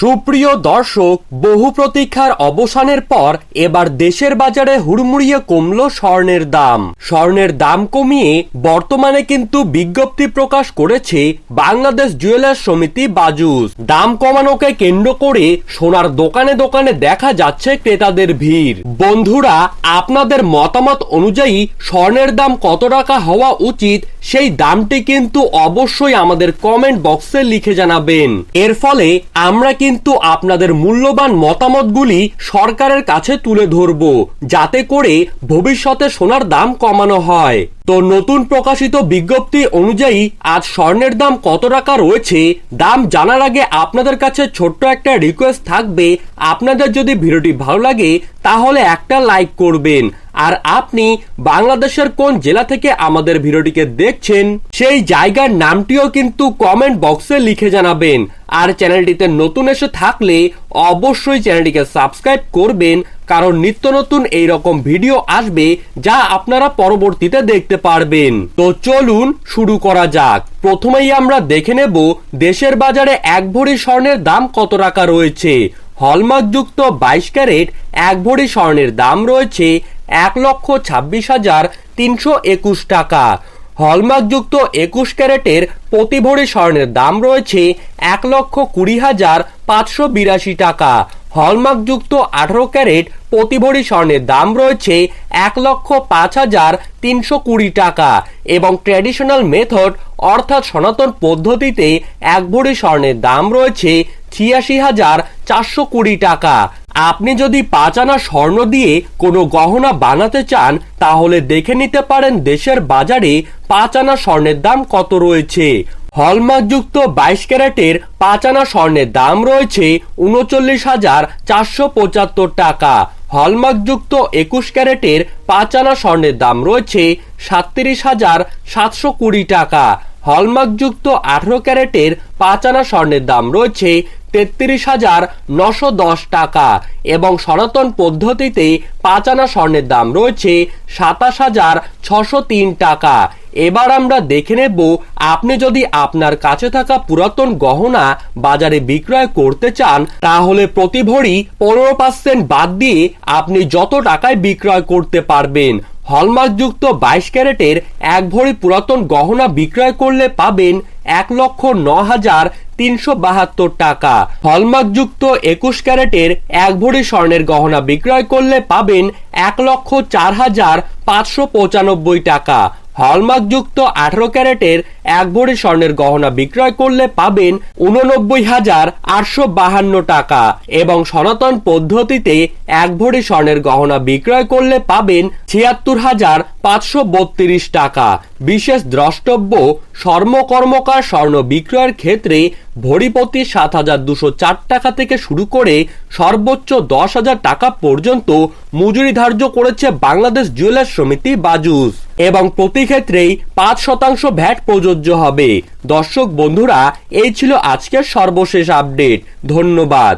সুপ্রিয় দর্শক, বহু প্রতীক্ষার অবসানের পর এবার দেশের বাজারে হুড়মুড়িয়ে কমল স্বর্ণের দাম। স্বর্ণের দাম কমিয়ে বর্তমানে কিন্তু বিজ্ঞপ্তি প্রকাশ করেছে বাংলাদেশ জুয়েলার্স সমিতি বাজুস। দাম কমানোকে কেন্দ্র করে সোনার দোকানে দোকানে দেখা যাচ্ছে ক্রেতাদের ভিড়। বন্ধুরা, আপনাদের মতামত অনুযায়ী স্বর্ণের দাম কত টাকা হওয়া উচিত সেই দামটি কিন্তু অবশ্যই আমাদের কমেন্ট বক্সে লিখে জানাবেন। এর ফলে আমরা কিন্তু আপনাদের মূল্যবান মতামতগুলি সরকারের কাছে তুলে ধরব, যাতে করে ভবিষ্যতে সোনার দাম কমানো হয়। তো নতুন প্রকাশিত বিজ্ঞপ্তি অনুযায়ী আজ স্বর্ণের দাম কত টাকা রয়েছে, দাম জানার আগে আপনাদের কাছে ছোট্ট একটা রিকোয়েস্ট থাকবে। আপনাদের যদি ভিডিওটি ভালো লাগে, তাহলে একটা লাইক করবেন। আর আপনি বাংলাদেশের কোন জেলা থেকে আমাদের ভিডিওটিকে দেখছেন, সেই জায়গার নামটিও কিন্তু কমেন্ট বক্সে লিখে জানাবেন। আর চ্যানেলটিতে নতুন এসে থাকলে অবশ্যই চ্যানেলটিকে সাবস্ক্রাইব করবেন, কারণ নিত্য নতুন এই রকম ভিডিও আসবে যা আপনারা পরবর্তীতে দেখতে পারবেন। তো চলুন শুরু করা যাক। প্রথমেই আমরা দেখে নেব দেশের বাজারে এক ভরি স্বর্ণের দাম কত টাকা রয়েছে। হলমার্কযুক্ত বাইশ ক্যারেট এক ভরি স্বর্ণের দাম রয়েছে এক লক্ষ ছাব্বিশ হাজার তিনশো একুশ টাকা। হলমার্কযুক্ত একুশ ক্যারেটের প্রতি ভরি স্বর্ণের দাম রয়েছে এক লক্ষ কুড়ি হাজার পাঁচশো বিরাশি টাকা। হলমার্কযুক্ত আঠারো ক্যারেট প্রতি ভরি স্বর্ণের দাম রয়েছে এক লক্ষ পাঁচ হাজার তিনশো কুড়ি টাকা এবং ট্র্যাডিশনাল মেথড অর্থাৎ সনাতন পদ্ধতিতে এক ভরি স্বর্ণের দাম রয়েছে ছিয়াশি হাজার চারশো কুড়ি টাকা। আপনি যদি পাঁচ আনা স্বর্ণ দিয়ে কোনো গহনা বানাতে চান, তাহলে দেখে নিতে পারেন দেশের বাজারে পাঁচ আনা স্বর্ণের দাম কত রয়েছে। হলমার্কযুক্ত বাইশ ক্যারেটের পাঁচ আনা স্বর্ণের দাম রয়েছে উনচল্লিশ হাজার চারশো পঁচাত্তর টাকা। হলমার্কযুক্ত একুশ ক্যারেটের পাঁচ আনা স্বর্ণের দাম রয়েছে সাতত্রিশ হাজার সাতশো কুড়ি টাকা। হলমার্কযুক্ত আঠারো ক্যারেটের পাঁচ আনা স্বর্ণের দাম রয়েছে তেত্রিশ হাজার নশো দশ টাকা এবং সনাতন পদ্ধতিতে পাঁচ আনা স্বর্ণের দাম রয়েছে সাতাশ হাজার ছশো তিন টাকা। এবার আমরা দেখে নেব আপনি যদি আপনার কাছে থাকা পুরাতন গহনা বাজারে বিক্রয় করতে চান, তাহলে প্রতি ভরি পনেরো পার্সেন্ট বাদ দিয়ে আপনি যত টাকায় বিক্রয় করতে পারবেন। হলমার্কযুক্ত বাইশ ক্যারেটের এক ভরি পুরাতন গহনা বিক্রয় করলে পাবেন এক লক্ষ ন হাজার তিনশো বাহাত্তর টাকা। হলমার্কযুক্ত একুশ ক্যারেটের এক ভরি স্বর্ণের গহনা বিক্রয় করলে পাবেন এক লক্ষ চার হাজার পাঁচশো পঁচানব্বই টাকা। হলমার্কযুক্ত আঠারো ক্যারেটের এক ভরি স্বর্ণের গহনা বিক্রয় করলে পাবেন উননব্বই হাজার আটশো বাহান্ন টাকা এবং সনাতন পদ্ধতিতে এক ভরি স্বর্ণের গহনা বিক্রয় করলে পাবেন ছিয়াত্তর হাজার পাঁচশো বত্রিশ টাকা। বিশেষ দ্রষ্টব্য স্বর্ণকর্মকার স্বর্ণ বিক্রয়ের ক্ষেত্রে ভরিপতি সাত হাজার দুশো চার টাকা থেকে শুরু করে সর্বোচ্চ দশ হাজার টাকা পর্যন্ত মজুরি ধার্য করেছে বাংলাদেশ জুয়েলার্স সমিতি বাজুস এবং প্রতি ক্ষেত্রেই পাঁচ শতাংশ ভ্যাট প্রযোজ্য হবে। দর্শক বন্ধুরা এই ছিল আজকের সর্বশেষ আপডেট ধন্যবাদ।